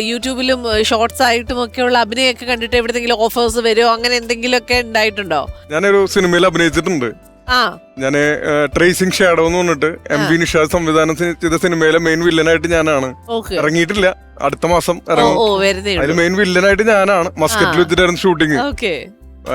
യൂട്യൂബിലും ഷോർട്സ് ആയിട്ടും ഒക്കെയുള്ള അഭിനയൊക്കെ കണ്ടിട്ട് എവിടെയെങ്കിലും ഓഫേഴ്സ് വരുമോ അങ്ങനെ എന്തെങ്കിലും ഒക്കെ ഉണ്ടായിട്ടുണ്ടോ? ഞാനൊരു സിനിമയിൽ അഭിനയിച്ചിട്ടുണ്ട്. ആ. ഞാൻ ട്രേസിംഗ് ഷാഡോ എന്ന് പറഞ്ഞിട്ട് എം വി നിഷാ സംവിധാനം ചെയ്ത സിനിമയിലെ മെയിൻ വില്ലനായിട്ട് ഞാനാണ്. ഇറങ്ങിയിട്ടില്ല. അടുത്ത മാസം ഇറങ്ങും. അതിൽ മെയിൻ വില്ലനായിട്ട് ഞാനാണ്. മസ്കറ്റിൽ. വെച്ചിട്ടായിരുന്നു ഷൂട്ടിങ്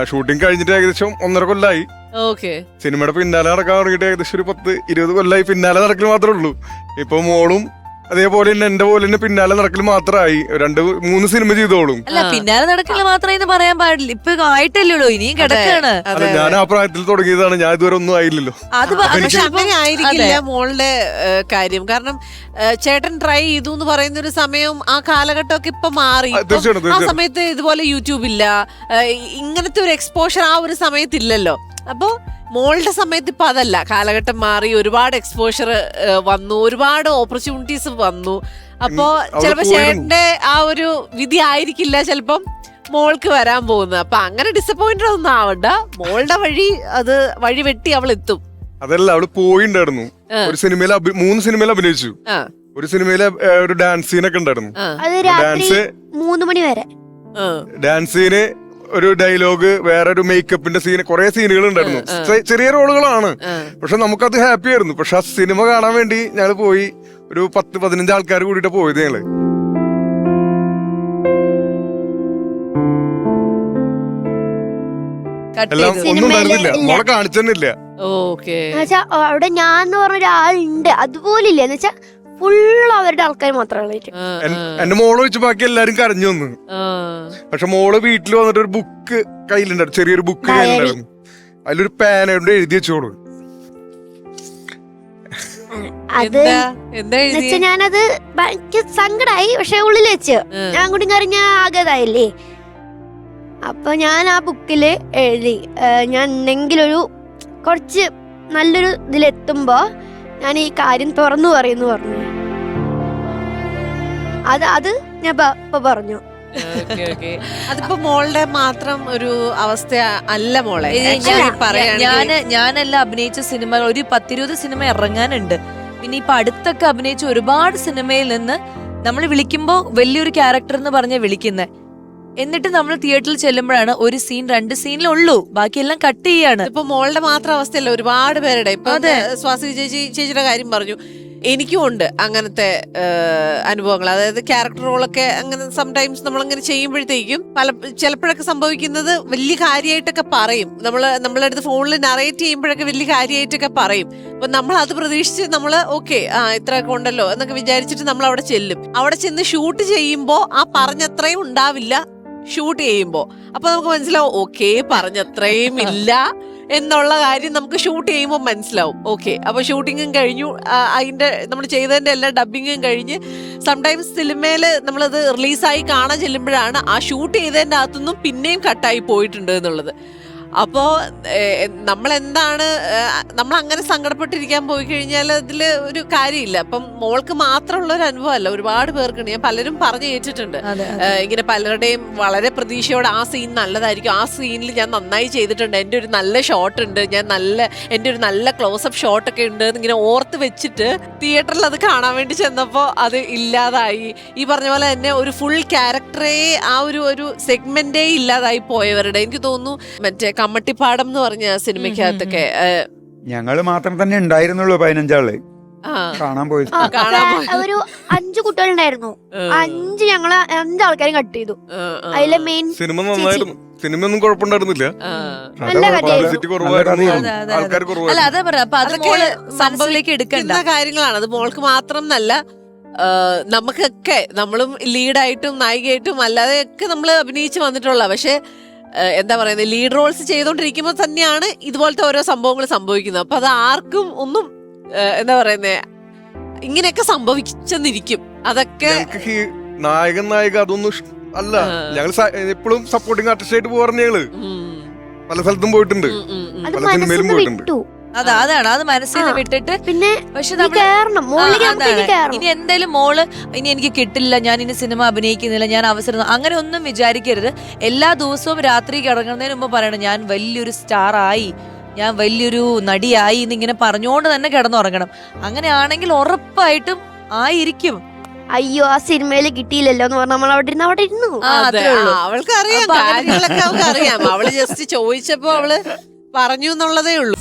ഷൂട്ടിംഗ് കഴിഞ്ഞിട്ട് ഏകദേശം ഒന്നര കൊല്ലായി. ഓക്കെ. സിനിമയുടെ പിന്നാലെ നടക്കാൻ തുടങ്ങിയിട്ട് ഏകദേശം ഒരു പത്ത് ഇരുപത് കൊല്ലായി. പിന്നാലെ നടക്കൽ മാത്രമേ ഉള്ളൂ. ഇപ്പൊ മോളും അതേപോലെ തന്നെ എന്റെ പോലെ തന്നെ പിന്നാലെ നടക്കൽ മാത്രമായി രണ്ട് മൂന്ന് സിനിമ ചെയ്തോളും. അല്ല പിന്നാലെ നടക്കില്ല മാത്രമേ എന്ന് പറയാൻ പാടില്ല. ഇപ്പൊ ആയിട്ടല്ലോ ഇനിയും കിടക്കാണ്. അല്ല ഞാൻ ആ പ്രായത്തിൽ തുടങ്ങിയതാണ്. ഞാൻ ഇതുവരെ ഒന്നും ആയില്ലല്ലോ. അത് പ- പക്ഷെ അങ്ങനെ ആയിരിക്കില്ല. മോളുടെ കാര്യം. കാരണം ചേട്ടൻ ട്രൈ ചെയ്തു എന്ന് പറയുന്ന ഒരു സമയം ആ കാലഘട്ടമൊക്കെ ഇപ്പൊ മാറി. ആ. സമയത്ത് ഇതുപോലെ യൂട്യൂബ് ഇല്ല. ഇങ്ങനത്തെ ഒരു എക്സ്പോഷർ ആ ഒരു സമയത്തില്ലല്ലോ. അപ്പോ മോളുടെ സമയത്ത് ഇപ്പം അതല്ല. കാലഘട്ടം മാറി ഒരുപാട് എക്സ്പോഷർ വന്നു. ഒരുപാട് ഓപ്പർച്യൂണിറ്റീസ് വന്നു. അപ്പോ ചിലപ്പോൾ ചിലപ്പോ ചേട്ടന്റെ ആ ഒരു വിധി ആയിരിക്കില്ല ചിലപ്പം മോൾക്ക് വരാൻ പോകുന്നത്. അപ്പൊ അങ്ങനെ ഡിസപ്പോയിന്റഡ് ഒന്നും ആവണ്ട. മോളുടെ വഴി അത് വഴി വെട്ടി അവൾ എത്തും അതല്ല അവൾ പോയിണ്ടായിരുന്നു. ഒരു സിനിമയിൽ മൂന്ന് സിനിമയിൽ അഭിനയിച്ചു. ഒരു സിനിമയിലെ ഒരു ഡാൻസ് സീനൊക്കെ ഉണ്ടായിരുന്നു. അത് രാത്രി ഡാൻസ് മൂന്ന് മണി വരെ. ഡാൻസ് സീന് ഒരു ഡയലോഗ് വേറൊരു ഒരു മേക്കപ്പിന്റെ സീന് കുറെ സീനുകൾ ഉണ്ടായിരുന്നു. ചെറിയ റോളുകളാണ്. പക്ഷെ നമുക്കത് ഹാപ്പി ആയിരുന്നു. പക്ഷെ ആ സിനിമ കാണാൻ വേണ്ടി ഞങ്ങൾ പോയി ഒരു പത്ത് പതിനഞ്ച് ആൾക്കാർ കൂടിയിട്ട് പോയത് ഞങ്ങൾ. കട്ട് എല്ലാം ഒന്നും സിനിമയിൽ ഉണ്ടായിരുന്നില്ല. ഇല്ല. മോളെ കാണിച്ചെന്നില്ല. അവിടെ ഞാൻ എന്ന് പറഞ്ഞ ഒരാളുണ്ട്. അതുപോലില്ല. എന്ന് വെച്ചാ ഫുൾ അവരുടെ ആൾക്കാർ മാത്രമാണ് എൻ- എന്റെ മോൾ വെച്ച് ബാക്കി എല്ലാരും കരഞ്ഞു വന്നു. പക്ഷെ മോൾ വീട്ടിൽ വന്നിട്ട് ഒരു ബുക്ക് കയ്യിലുണ്ടായിരുന്നു. ചെറിയൊരു ബുക്ക്. കയ്യിലുണ്ടായിരുന്നു. അതിലൊരു പേന കൊണ്ട് എഴുതി വെച്ചോളൂ. അത് വെച്ചാ ഞാനത് എനിക്ക് സങ്കടായി. പക്ഷെ ഉള്ളിൽ വെച്ച്. ഞാൻ കൂടി കറിഞ്ഞ ആകതായില്ലേ? അപ്പൊ ഞാൻ ആ ബുക്കിൽ എഴുതി. ഞാൻ എന്തെങ്കിലും ഒരു കുറച്ച് നല്ലൊരു ഇതിലെത്തുമ്പോ ഞാൻ ഈ കാര്യം തുറന്നു പറയുന്നു പറഞ്ഞു. അത് അത് ഞാൻ ഇപ്പൊ പറഞ്ഞു. അതിപ്പോ മോളുടെ മാത്രം ഒരു അവസ്ഥ അല്ല മോളെ. ഞാൻ ഞാനല്ല അഭിനയിച്ച സിനിമ ഒരു പത്തിരുപത് സിനിമ ഇറങ്ങാനുണ്ട്. പിന്നെ ഇപ്പൊ അടുത്തൊക്കെ അഭിനയിച്ച ഒരുപാട് സിനിമയിൽ നിന്ന് നമ്മൾ വിളിക്കുമ്പോൾ വലിയൊരു ക്യാരക്ടർ എന്ന് പറഞ്ഞ വിളിക്കുന്നത് എന്നിട്ട് നമ്മൾ തിയേറ്ററിൽ ചെല്ലുമ്പോഴാണ് ഒരു സീൻ രണ്ട് സീനിലുള്ളൂ ബാക്കിയെല്ലാം കട്ട് ചെയ്യാണ്. ഇപ്പൊ മോളുടെ മാത്രം അവസ്ഥയല്ല ഒരുപാട് പേരുടെ. ഇപ്പൊ. സ്വാസി ചേച്ചി ചേച്ചിയുടെ കാര്യം പറഞ്ഞു. എനിക്കും ഉണ്ട് അങ്ങനത്തെ അനുഭവങ്ങൾ. അതായത് ക്യാരക്ടർ റോളൊക്കെ അങ്ങനെ സംടൈംസ് നമ്മൾ അങ്ങനെ ചെയ്യുമ്പോഴത്തേക്കും പല ചിലപ്പോഴൊക്കെ സംഭവിക്കുന്നത് വലിയ കാര്യമായിട്ടൊക്കെ പറയും. നമ്മൾ നമ്മളെ അടുത്ത് ഫോണിൽ നറേറ്റ് ചെയ്യുമ്പോഴൊക്കെ വലിയ കാര്യമായിട്ടൊക്കെ പറയും. അപ്പൊ നമ്മൾ അത് പ്രതീക്ഷിച്ച് നമ്മൾ ഓക്കെ ആ ഇത്രയൊക്കെ ഉണ്ടല്ലോ എന്നൊക്കെ വിചാരിച്ചിട്ട് നമ്മൾ അവിടെ ചെല്ലും. അവിടെ ചെന്ന് ഷൂട്ട് ചെയ്യുമ്പോൾ ആ പറഞ്ഞത്രയും ഉണ്ടാവില്ല. ഷൂട്ട് ചെയ്യുമ്പോൾ അപ്പൊ നമുക്ക് മനസ്സിലാവും ഓക്കെ പറഞ്ഞത്രയും ഇല്ല എന്നുള്ള കാര്യം നമുക്ക് ഷൂട്ട് ചെയ്യുമ്പോൾ മനസ്സിലാവും. ഓക്കെ അപ്പൊ ഷൂട്ടിങ്ങും കഴിഞ്ഞു. അതിന്റെ നമ്മൾ ചെയ്തതിന്റെ എല്ലാ ഡബിങ്ങും കഴിഞ്ഞ് സംടൈംസ് സിനിമയിൽ നമ്മളത് റിലീസായി കാണാൻ ചെല്ലുമ്പോഴാണ് ആ ഷൂട്ട് ചെയ്തതിന്റെ അകത്തുനിന്നും പിന്നെയും കട്ടായി പോയിട്ടുണ്ട് എന്നുള്ളത്. അപ്പോ നമ്മൾ എന്താണ് നമ്മൾ അങ്ങനെ സങ്കടപ്പെട്ടിരിക്കാൻ പോയി കഴിഞ്ഞാൽ അതിൽ ഒരു കാര്യമില്ല. അപ്പം മോൾക്ക് മാത്രമുള്ള ഒരു അനുഭവമല്ല. ഒരുപാട് പേർക്കുണ്ട്. ഞാൻ പലരും പറഞ്ഞു കേട്ടിട്ടുണ്ട്. ഇങ്ങനെ പലരുടെയും വളരെ പ്രതീക്ഷയോടെ ആ സീൻ നല്ലതായിരിക്കും. ആ സീനിൽ ഞാൻ നന്നായി ചെയ്തിട്ടുണ്ട്. എന്റെ ഒരു നല്ല ഷോട്ട് ഉണ്ട്. ഞാൻ നല്ല എന്റെ ഒരു നല്ല ക്ലോസപ്പ് ഷോട്ടൊക്കെ ഉണ്ട് ഇങ്ങനെ ഓർത്ത് വെച്ചിട്ട് തിയേറ്ററിൽ അത് കാണാൻ വേണ്ടി ചെന്നപ്പോൾ അത് ഇല്ലാതായി. ഈ പറഞ്ഞ പോലെ തന്നെ ഒരു ഫുൾ ക്യാരക്ടറേ ആ ഒരു ഒരു സെഗ്മെന്റേ ഇല്ലാതായി പോയവരുടെ. എനിക്ക് തോന്നുന്നു മറ്റേ കമ്മട്ടിപ്പാടം എന്ന് പറഞ്ഞ സിനിമയ്ക്കകത്തൊക്കെ ഞങ്ങൾ ഞങ്ങൾ മാത്രം തന്നെ ഉണ്ടായിരുന്നുള്ളൂ പതിനഞ്ചാൾ. കാണാൻ പോയി. ആ, കാണാൻ ഫാ- ഒരു അഞ്ചു കുട്ടികളുണ്ടായിരുന്നു. അഞ്ച് ഞങ്ങൾ അഞ്ചാൾക്കാരും കട്ട് ചെയ്തു. അതിലെ മെയിൻ സിനിമ നന്നായിരുന്നു. സിനിമ ഒന്നും കുഴപ്പമുണ്ടായിരുന്നില്ല അല്ല അതാ പറയാ അപ്പൊ അത് അതൊക്കെ സംഭവത്തിലേക്ക് എടുക്കേണ്ട. ഇന്ന കാര്യങ്ങളാണ്. അത് മോൾക്ക് മാത്രം എന്നല്ല നമുക്കൊക്കെ നമ്മളും ലീഡായിട്ടും നായികയായിട്ടും അല്ലാതെ ഒക്കെ നമ്മൾ അഭിനയിച്ച് വന്നിട്ടുള്ള പക്ഷെ എന്താ പറയുന്നത് ലീഡ് റോൾസ് ചെയ്തുകൊണ്ടിരിക്കുമ്പോൾ തന്നെയാണ് ഇതുപോലത്തെ ഓരോ സംഭവങ്ങൾ സംഭവിക്കുന്നത്. അപ്പൊ അത് ആർക്കും ഒന്നും എന്താ പറയുന്നേ ഇങ്ങനെയൊക്കെ സംഭവിച്ചെന്നിരിക്കും. അതൊക്കെ നായകൻ നായിക അതൊന്നും അല്ല. ഞങ്ങൾ എപ്പോഴും സപ്പോർട്ടിങ് ആർട്ടിസ്റ്റ് ആയിട്ട് പോകാറുണ്ട് ഞങ്ങൾ. പല സ്ഥലത്തും പോയിട്ടുണ്ട്. പല സിനിമയിലും പോയിട്ടുണ്ട്. അതാ അതാണ്. അത് മനസ്സിൽ നിന്ന് വിട്ടിട്ട് പിന്നെ പക്ഷെ ഇനി എന്തായാലും മോൾ ഇനി എനിക്ക് കിട്ടില്ല ഞാൻ ഇനി സിനിമ അഭിനയിക്കുന്നില്ല ഞാൻ അവസരം അങ്ങനെ ഒന്നും വിചാരിക്കരുത്. എല്ലാ ദിവസവും രാത്രി കിടങ്ങുന്നതിന് മുമ്പ് പറയണം ഞാൻ വലിയൊരു സ്റ്റാർ ആയി. ഞാൻ വലിയൊരു നടിയായി എന്നിങ്ങനെ പറഞ്ഞുകൊണ്ട് തന്നെ കിടന്നുറങ്ങണം. അങ്ങനെയാണെങ്കിൽ ഉറപ്പായിട്ടും ആയിരിക്കും. അയ്യോ ആ സിനിമയിൽ കിട്ടിയില്ലല്ലോ എന്ന് പറഞ്ഞാൽ നമ്മൾ അവിടെ ഇരുന്ന്. അവിടെ ഇരുന്നു അവൾക്ക് അറിയാം കാര്യങ്ങളൊക്കെ അവൾക്ക് അറിയാം അവൾ ജസ്റ്റ് ചോദിച്ചപ്പോ അവൾ പറഞ്ഞു എന്നുള്ളതേ ഉള്ളൂ.